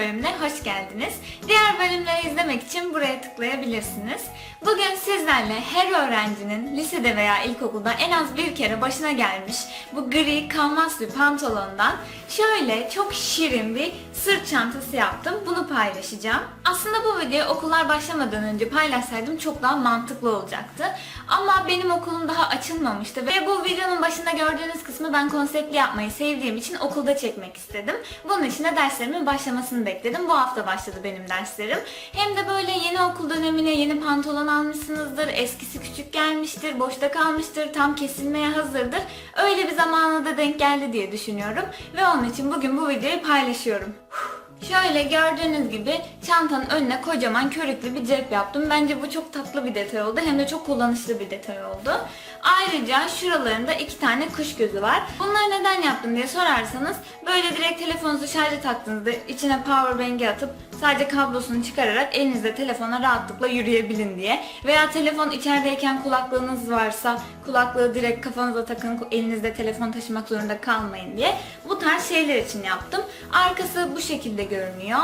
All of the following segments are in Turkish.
Bölümüne hoş geldiniz. Diğer bölümleri izlemek için buraya tıklayabilirsiniz. Bugün sizlerle her öğrencinin lisede veya ilkokulda en az bir kere başına gelmiş bu gri kanvas bir pantolondan şöyle çok şirin bir sırt çantası yaptım. Bunu paylaşacağım. Aslında bu videoyu okullar başlamadan önce paylaşsaydım çok daha mantıklı olacaktı. Ama benim okulum daha açılmamıştı ve bu videonun başında gördüğünüz kısmı ben konseptli yapmayı sevdiğim için okulda çekmek istedim. Bunun için de derslerimin başlamasını bekledim. Bu hafta başladı benim derslerim. Hem de böyle yeni okul dönemine yeni pantolon almışsınızdır, eskisi küçük gelmiştir, boşta kalmıştır, tam kesilmeye hazırdır. Öyle bir zamana da denk geldi diye düşünüyorum ve onun için bugün bu videoyu paylaşıyorum. Şöyle gördüğünüz gibi çantanın önüne kocaman körüklü bir cep yaptım. Bence bu çok tatlı bir detay oldu. Hem de çok kullanışlı bir detay oldu. Ayrıca şuralarında iki tane kuş gözü var. Bunları neden yaptım diye sorarsanız böyle direkt telefonunuzu şarja taktığınızda içine power bank'i atıp sadece kablosunu çıkararak elinizde telefona rahatlıkla yürüyebilin diye. Veya telefon içerideyken kulaklığınız varsa kulaklığı direkt kafanıza takın elinizde telefon taşımak zorunda kalmayın diye. Bu tarz şeyler için yaptım. Arkası bu şekilde görünüyor.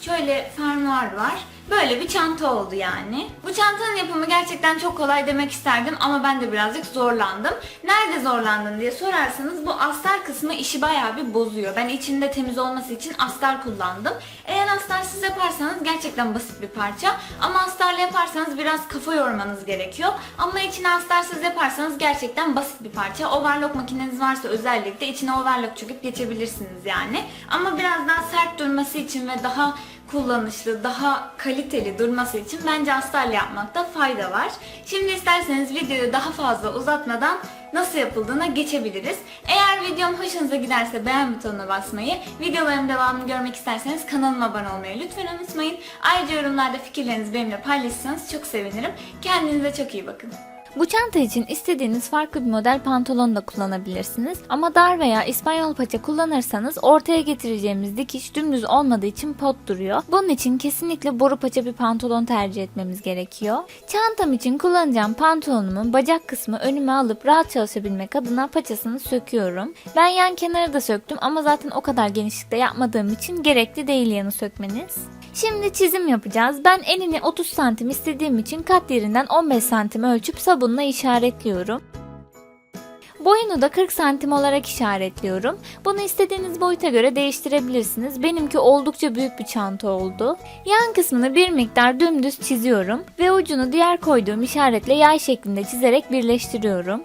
Şöyle fermuar var. Böyle bir çanta oldu yani. Bu çantanın yapımı gerçekten çok kolay demek isterdim ama ben de birazcık zorlandım. Nerede zorlandın diye sorarsanız bu astar kısmı işi bayağı bir bozuyor. Ben içinde temiz olması için astar kullandım. Eğer astarsız yaparsanız gerçekten basit bir parça ama astarlı yaparsanız biraz kafa yormanız gerekiyor. Ama içine astarsız yaparsanız gerçekten basit bir parça. Overlock makineniz varsa özellikle içine overlock çöküp geçebilirsiniz yani. Ama biraz daha sert durması için ve daha kullanışlı, daha kaliteli durması için bence astarlı yapmakta fayda var. Şimdi isterseniz videoyu daha fazla uzatmadan nasıl yapıldığına geçebiliriz. Eğer videom hoşunuza giderse beğen butonuna basmayı, videolarımın devamını görmek isterseniz kanalıma abone olmayı lütfen unutmayın. Ayrıca yorumlarda fikirlerinizi benimle paylaşırsanız çok sevinirim. Kendinize çok iyi bakın. Bu çanta için istediğiniz farklı bir model pantolon da kullanabilirsiniz. Ama dar veya İspanyol paça kullanırsanız ortaya getireceğimiz dikiş dümdüz olmadığı için pot duruyor. Bunun için kesinlikle boru paça bir pantolon tercih etmemiz gerekiyor. Çantam için kullanacağım pantolonumun bacak kısmı önüme alıp rahat çalışabilmek adına paçasını söküyorum. Ben yan kenarı da söktüm ama zaten o kadar genişlikte yapmadığım için gerekli değil yanı sökmeniz. Şimdi çizim yapacağız. Ben enini 30 santim istediğim için kat yerinden 15 santim ölçüp sabunla işaretliyorum. Boyunu da 40 santim olarak işaretliyorum. Bunu istediğiniz boyuta göre değiştirebilirsiniz. Benimki oldukça büyük bir çanta oldu. Yan kısmını bir miktar dümdüz çiziyorum ve ucunu diğer koyduğum işaretle yay şeklinde çizerek birleştiriyorum.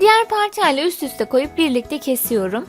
Diğer parçayla üst üste koyup birlikte kesiyorum.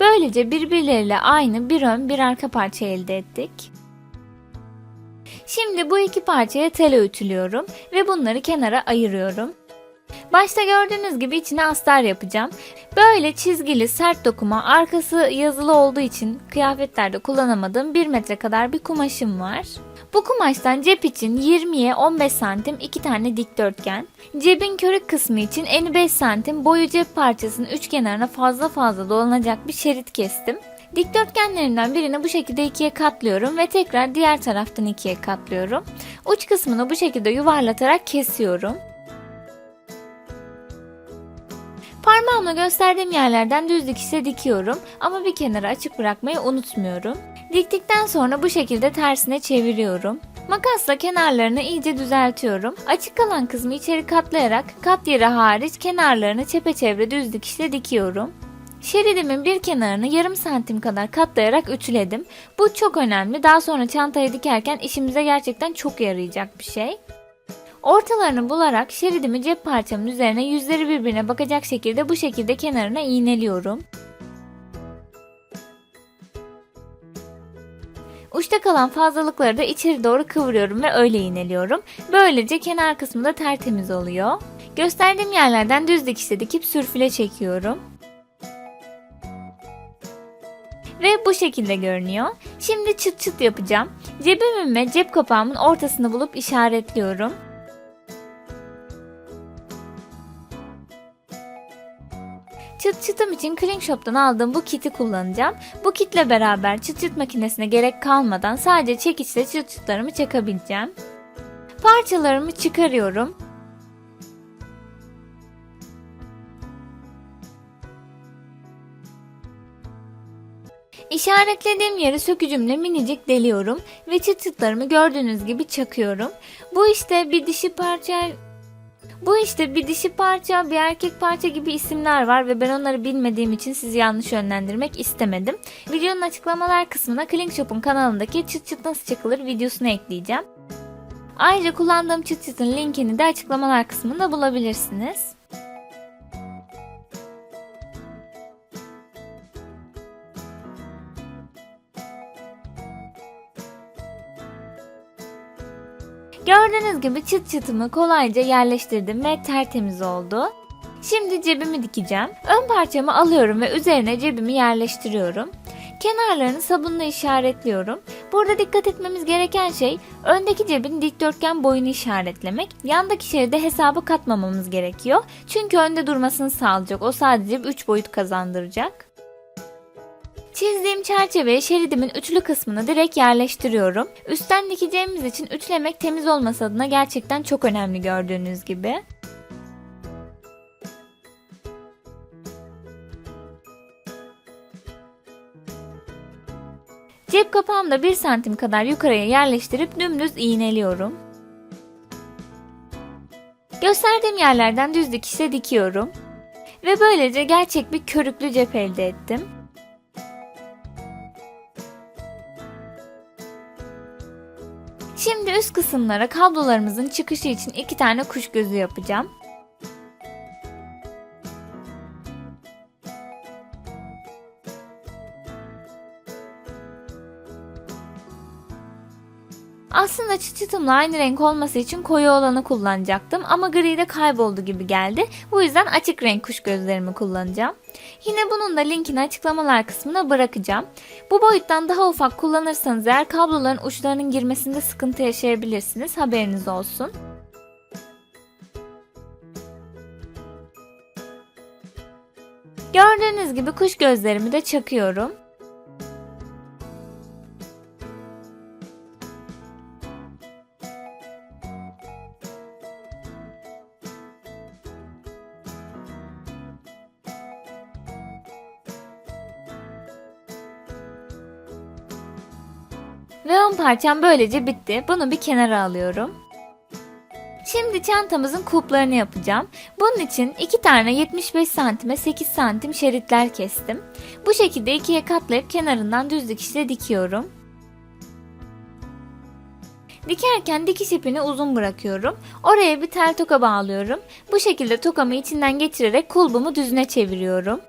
Böylece birbirleriyle aynı bir ön bir arka parça elde ettik. Şimdi bu iki parçaya tel öğütülüyorum ve bunları kenara ayırıyorum. Başta gördüğünüz gibi içine astar yapacağım. Böyle çizgili sert dokuma arkası yazılı olduğu için kıyafetlerde kullanamadığım 1 metre kadar bir kumaşım var. Bu kumaştan cep için 20'ye 15 santim iki tane dikdörtgen. Cebin körük kısmı için eni 5 santim boyu cep parçasının üç kenarına fazla fazla dolanacak bir şerit kestim. Dikdörtgenlerimden birini bu şekilde ikiye katlıyorum ve tekrar diğer taraftan ikiye katlıyorum. Uç kısmını bu şekilde yuvarlatarak kesiyorum. Parmağımla gösterdiğim yerlerden düz dikişle dikiyorum ama bir kenara açık bırakmayı unutmuyorum. Diktikten sonra bu şekilde tersine çeviriyorum. Makasla kenarlarını iyice düzeltiyorum. Açık kalan kısmı içeri katlayarak kat yeri hariç kenarlarını çepeçevre düz dikişle dikiyorum. Şeridimin bir kenarını yarım santim kadar katlayarak ütüledim. Bu çok önemli. Daha sonra çantayı dikerken işimize gerçekten çok yarayacak bir şey. Ortalarını bularak şeridimi cep parçamın üzerine yüzleri birbirine bakacak şekilde bu şekilde kenarına iğneliyorum. Uçta kalan fazlalıkları da içeri doğru kıvırıyorum ve öyle iğneliyorum. Böylece kenar kısmı da tertemiz oluyor. Gösterdiğim yerlerden düz dikişle dikip sürfüle çekiyorum. Ve bu şekilde görünüyor. Şimdi çıt çıt yapacağım. Cebimin ve cep kapağımın ortasını bulup işaretliyorum. Çıt çıtım için Clean Shop'tan aldığım bu kiti kullanacağım. Bu kitle beraber çıt çıt makinesine gerek kalmadan sadece çekiçle çıt çıtlarımı çakabileceğim. Parçalarımı çıkarıyorum. İşaretlediğim yeri sökücümle minicik deliyorum ve çıt çıtlarımı gördüğünüz gibi çakıyorum. Bu işte bir dişi parça bu işte bir dişi parça, bir erkek parça gibi isimler var ve ben onları bilmediğim için sizi yanlış yönlendirmek istemedim. Videonun açıklamalar kısmına Clink Shop'un kanalındaki çıt çıt nasıl çakılır videosunu ekleyeceğim. Ayrıca kullandığım çıt çıtın linkini de açıklamalar kısmında bulabilirsiniz. Gördüğünüz gibi çıt çıtımı kolayca yerleştirdim ve tertemiz oldu. Şimdi cebimi dikeceğim. Ön parçamı alıyorum ve üzerine cebimi yerleştiriyorum. Kenarlarını sabunla işaretliyorum. Burada dikkat etmemiz gereken şey öndeki cebin dikdörtgen boyunu işaretlemek. Yandaki şeride hesabı katmamamız gerekiyor. Çünkü önde durmasını sağlayacak. O sadece 3 boyut kazandıracak. Çizdiğim çerçeveye şeridimin üçlü kısmını direkt yerleştiriyorum. Üstten dikeceğimiz için ütülemek temiz olması adına gerçekten çok önemli gördüğünüz gibi. Cep kapağımı da 1 santim kadar yukarıya yerleştirip dümdüz iğneliyorum. Gösterdiğim yerlerden düz dikişle dikiyorum. Ve böylece gerçek bir körüklü cep elde ettim. Üst kısımlara kablolarımızın çıkışı için iki tane kuş gözü yapacağım. Aslında çıt çıtımla aynı renk olması için koyu olanı kullanacaktım ama gri de kayboldu gibi geldi. Bu yüzden açık renk kuş gözlerimi kullanacağım. Yine bunun da linkini açıklamalar kısmına bırakacağım. Bu boyuttan daha ufak kullanırsanız eğer kabloların uçlarının girmesinde sıkıntı yaşayabilirsiniz. Haberiniz olsun. Gördüğünüz gibi kuş gözlerimi de çakıyorum. Parçam böylece bitti. Bunu bir kenara alıyorum. Şimdi çantamızın kulplarını yapacağım. Bunun için iki tane 75 santime 8 santim şeritler kestim. Bu şekilde ikiye katlayıp kenarından düz dikişle dikiyorum. Dikerken dikiş ipini uzun bırakıyorum. Oraya bir tel toka bağlıyorum. Bu şekilde tokamı içinden geçirerek kulbumu düzüne çeviriyorum.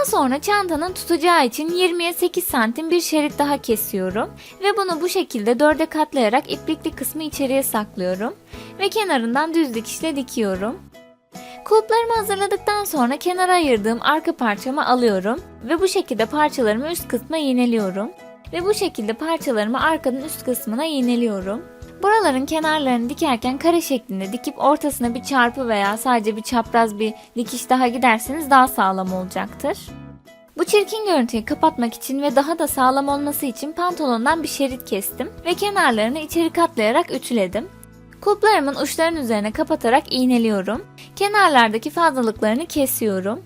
Daha sonra çantanın tutacağı için 20'ye 8 santim bir şerit daha kesiyorum ve bunu bu şekilde dörde katlayarak iplikli kısmı içeriye saklıyorum ve kenarından düz dikişle dikiyorum. Kulplarımı hazırladıktan sonra kenara ayırdığım arka parçamı alıyorum ve bu şekilde parçalarımı üst kısma iğneliyorum ve bu şekilde parçalarımı arkanın üst kısmına iğneliyorum. Buraların kenarlarını dikerken kare şeklinde dikip ortasına bir çarpı veya sadece bir çapraz bir dikiş daha giderseniz daha sağlam olacaktır. Bu çirkin görüntüyü kapatmak için ve daha da sağlam olması için pantolondan bir şerit kestim ve kenarlarını içeri katlayarak ütüledim. Kulplarımın uçlarının üzerine kapatarak iğneliyorum. Kenarlardaki fazlalıklarını kesiyorum.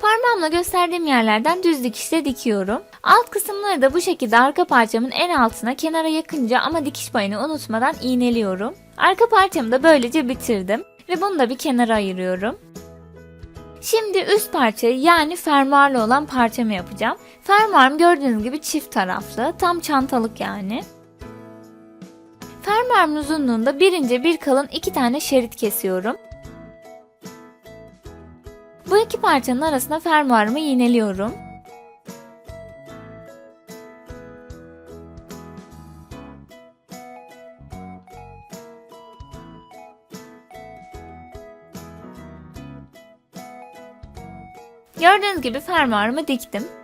Parmağımla gösterdiğim yerlerden düz dikişle dikiyorum. Alt kısımları da bu şekilde arka parçamın en altına kenara yakınca ama dikiş payını unutmadan iğneliyorum. Arka parçamı da böylece bitirdim ve bunu da bir kenara ayırıyorum. Şimdi üst parçayı yani fermuarlı olan parçamı yapacağım. Fermuarım gördüğünüz gibi çift taraflı, tam çantalık yani. Fermuarın uzunluğunda bir ince bir kalın iki tane şerit kesiyorum. Bu iki parçanın arasına fermuarımı iğneliyorum. Gördüğünüz gibi fermuarımı diktim.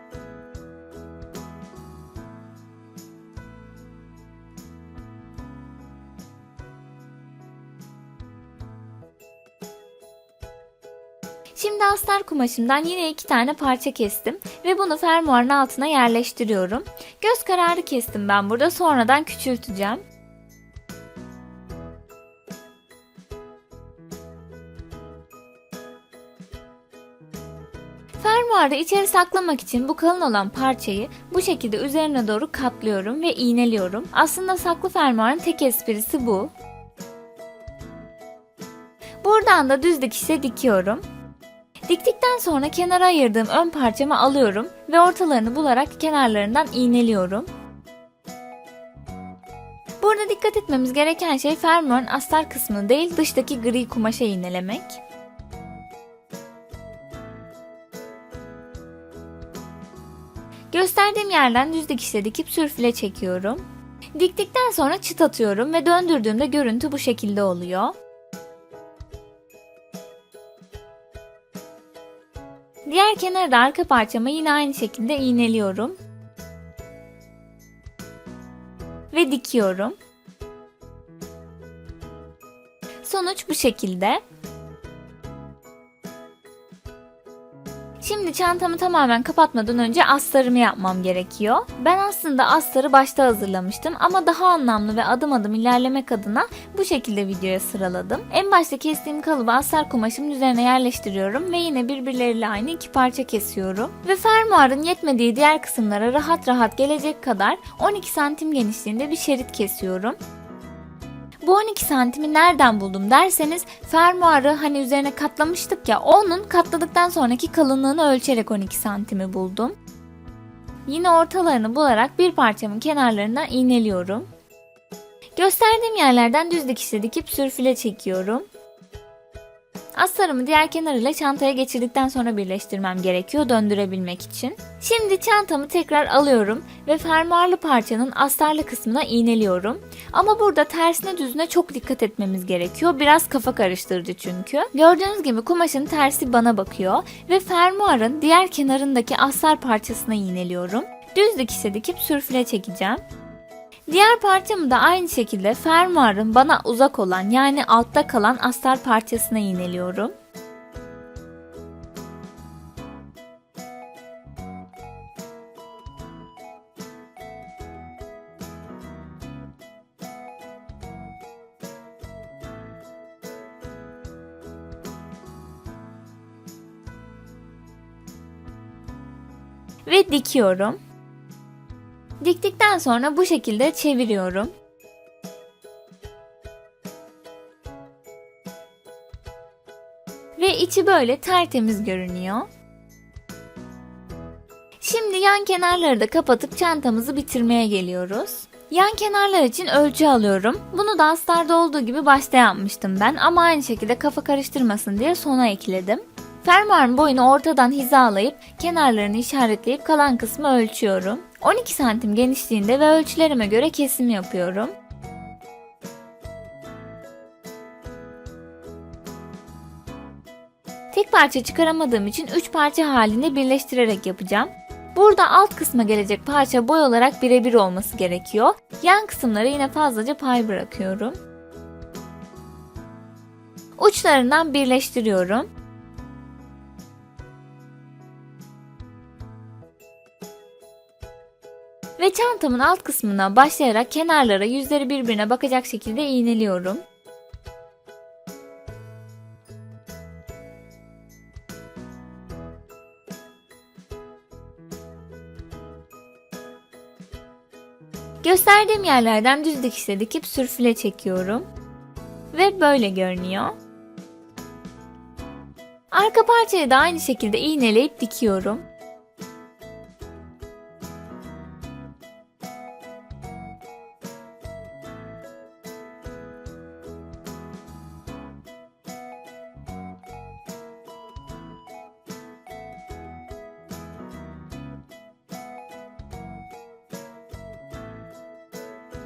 Astar kumaşımdan yine iki tane parça kestim ve bunu fermuarın altına yerleştiriyorum. Göz kararı kestim ben burada sonradan küçülteceğim. Fermuarı içeri saklamak için bu kalın olan parçayı bu şekilde üzerine doğru katlıyorum ve iğneliyorum. Aslında saklı fermuarın tek esprisi bu. Buradan da düz dikişle dikiyorum. Diktikten sonra kenara ayırdığım ön parçamı alıyorum ve ortalarını bularak kenarlarından iğneliyorum. Burada dikkat etmemiz gereken şey fermuarın astar kısmını değil dıştaki gri kumaşa iğnelemek. Gösterdiğim yerden düz dikişle dikip sürfüle çekiyorum. Diktikten sonra çıt atıyorum ve döndürdüğümde görüntü bu şekilde oluyor. Diğer kenarı da arka parçama yine aynı şekilde iğneliyorum. Ve dikiyorum. Sonuç bu şekilde. Şimdi çantamı tamamen kapatmadan önce astarımı yapmam gerekiyor. Ben aslında astarı başta hazırlamıştım ama daha anlamlı ve adım adım ilerlemek adına bu şekilde videoya sıraladım. En başta kestiğim kalıbı astar kumaşımın üzerine yerleştiriyorum ve yine birbirleriyle aynı iki parça kesiyorum. Ve fermuarın yetmediği diğer kısımlara rahat rahat gelecek kadar 12 santim genişliğinde bir şerit kesiyorum. Bu 12 santimi nereden buldum derseniz fermuarı hani üzerine katlamıştık ya onun katladıktan sonraki kalınlığını ölçerek 12 santimi buldum. Yine ortalarını bularak bir parçamın kenarlarından iğneliyorum. Gösterdiğim yerlerden düz dikişle dikip sürfüle çekiyorum. Astarımı diğer kenarıyla çantaya geçirdikten sonra birleştirmem gerekiyor döndürebilmek için. Şimdi çantamı tekrar alıyorum ve fermuarlı parçanın astarlı kısmına iğneliyorum. Ama burada tersine düzüne çok dikkat etmemiz gerekiyor. Biraz kafa karıştırıcı çünkü. Gördüğünüz gibi kumaşın tersi bana bakıyor ve fermuarın diğer kenarındaki astar parçasına iğneliyorum. Düz dikişe dikip sürfüle çekeceğim. Diğer parçamı da aynı şekilde fermuarın bana uzak olan yani altta kalan astar parçasına iğneliyorum. Ve dikiyorum. Diktikten sonra bu şekilde çeviriyorum. Ve içi böyle tertemiz görünüyor. Şimdi yan kenarları da kapatıp çantamızı bitirmeye geliyoruz. Yan kenarlar için ölçü alıyorum. Bunu da astarda olduğu gibi başta yapmıştım ben ama aynı şekilde kafa karıştırmasın diye sona ekledim. Fermuarın boyunu ortadan hizalayıp kenarlarını işaretleyip kalan kısmı ölçüyorum. 12 santim genişliğinde ve ölçülerime göre kesim yapıyorum. Tek parça çıkaramadığım için 3 parça halinde birleştirerek yapacağım. Burada alt kısma gelecek parça boy olarak birebir olması gerekiyor. Yan kısımlara yine fazlaca pay bırakıyorum. Uçlarından birleştiriyorum. çantamın alt kısmından başlayarak kenarlara yüzleri birbirine bakacak şekilde iğneliyorum. Gösterdiğim yerlerden düz dikişle dikip sürfile çekiyorum. Ve böyle görünüyor. Arka parçayı da aynı şekilde iğneleyip dikiyorum.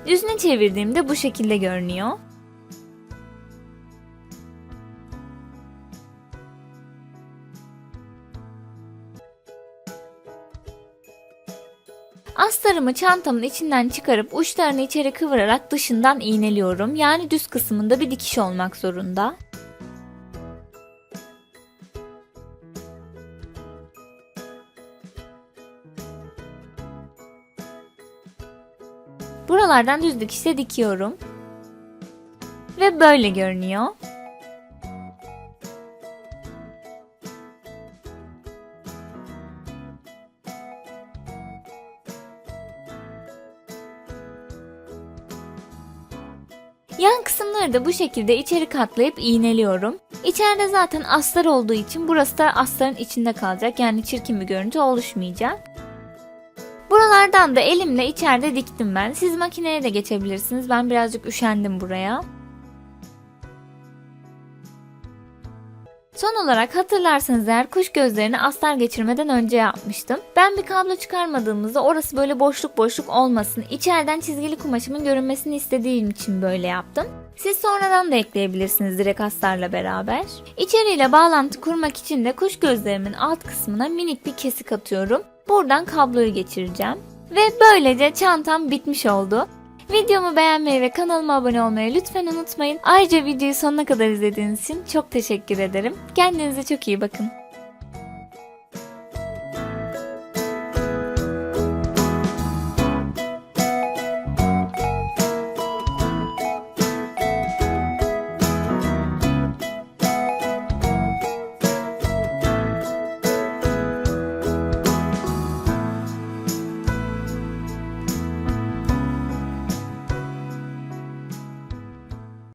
Düzüne çevirdiğimde bu şekilde görünüyor. Astarımı çantamın içinden çıkarıp uçlarını içeri kıvırarak dışından iğneliyorum. Yani düz kısmında bir dikiş olmak zorunda. Buralardan düz dikişle dikiyorum. Ve böyle görünüyor. Yan kısımları da bu şekilde içeri katlayıp iğneliyorum. İçeride zaten astar olduğu için burası da astarın içinde kalacak. Yani çirkin bir görüntü oluşmayacak. Buralardan da elimle içeride diktim ben. Siz makineye de geçebilirsiniz. Ben birazcık üşendim buraya. Son olarak hatırlarsanız eğer kuş gözlerini astar geçirmeden önce yapmıştım. Ben bir kablo çıkarmadığımızda orası böyle boşluk boşluk olmasın. İçeriden çizgili kumaşımın görünmesini istediğim için böyle yaptım. Siz sonradan da ekleyebilirsiniz direkt astarla beraber. İçeriyle bağlantı kurmak için de kuş gözlerimin alt kısmına minik bir kesik atıyorum. Buradan kabloyu geçireceğim. Ve böylece çantam bitmiş oldu. Videomu beğenmeyi ve kanalıma abone olmayı lütfen unutmayın. Ayrıca videoyu sonuna kadar izlediğiniz için çok teşekkür ederim. Kendinize çok iyi bakın.